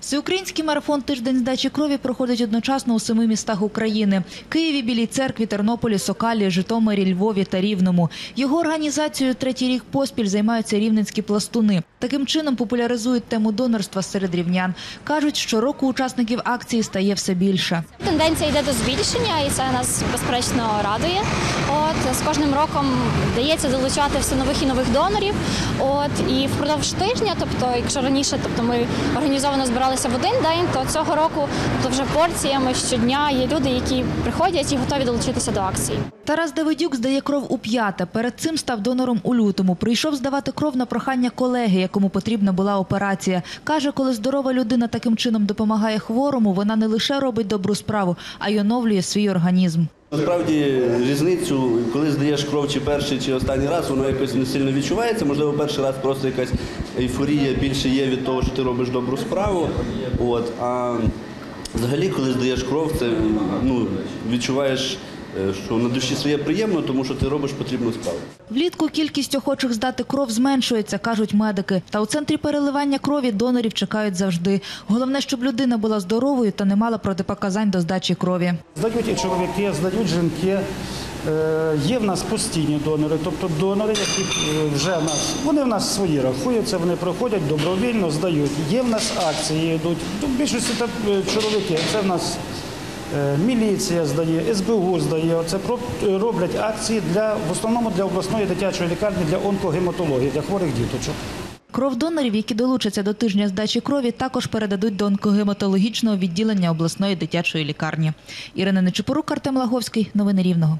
Всеукраїнський марафон Тиждень здачі крові проходить одночасно у семи містах України: Києві, Білій церкві, Тернополі, Сокалі, Житомирі, Львові та Рівному. Його організацією третій рік поспіль займаються рівненські пластуни. Таким чином популяризують тему донорства серед рівнян. кажуть, щороку учасників акції стає все більше. Тенденція йде до збільшення, і це нас безперечно радує. От з кожним роком вдається долучати все нових і нових донорів. От і впродовж тижня, тобто, якщо раніше, тобто ми організовано збиралися в один день, то цього року, тобто вже порціями щодня є люди, які приходять і готові долучитися до акції. Тарас Давидюк здає кров у п'яте. Перед цим став донором у лютому. Прийшов здавати кров на прохання колеги, якому потрібна була операція. Каже, коли здорова людина таким чином допомагає хворому, вона не лише робить добру справу, а й оновлює свій організм. Насправді різницю, коли здаєш кров чи перший, чи останній раз, воно якось не сильно відчувається. Можливо, перший раз просто якась ейфорія більше є від того, що ти робиш добру справу. От. А взагалі, коли здаєш кров, це ну, відчуваєш, е, що на душі своє приємно, тому що ти робиш потрібну справу. Влітку кількість охочих здати кров зменшується, кажуть медики. Та у центрі переливання крові донорів чекають завжди. Головне, щоб людина була здоровою та не мала протипоказань до здачі крові. Здають і чоловіки, здають жінки. Е, Є в нас постійні донори, тобто донори, які е, вже в нас, вони в нас свої рахуються, вони проходять добровільно, здають. Є в нас акції йдуть. Ну, більшості та, е, чоловіки, це в нас міліція здає, СБУ здає. Це роблять акції для в основному для обласної дитячої лікарні для онкогематології, для хворих діточок. Кров донорів, які долучаться до тижня здачі крові, також передадуть до онкогематологічного відділення обласної дитячої лікарні. Ірина Нечипорук, Артем Лаговський. Новини Рівного.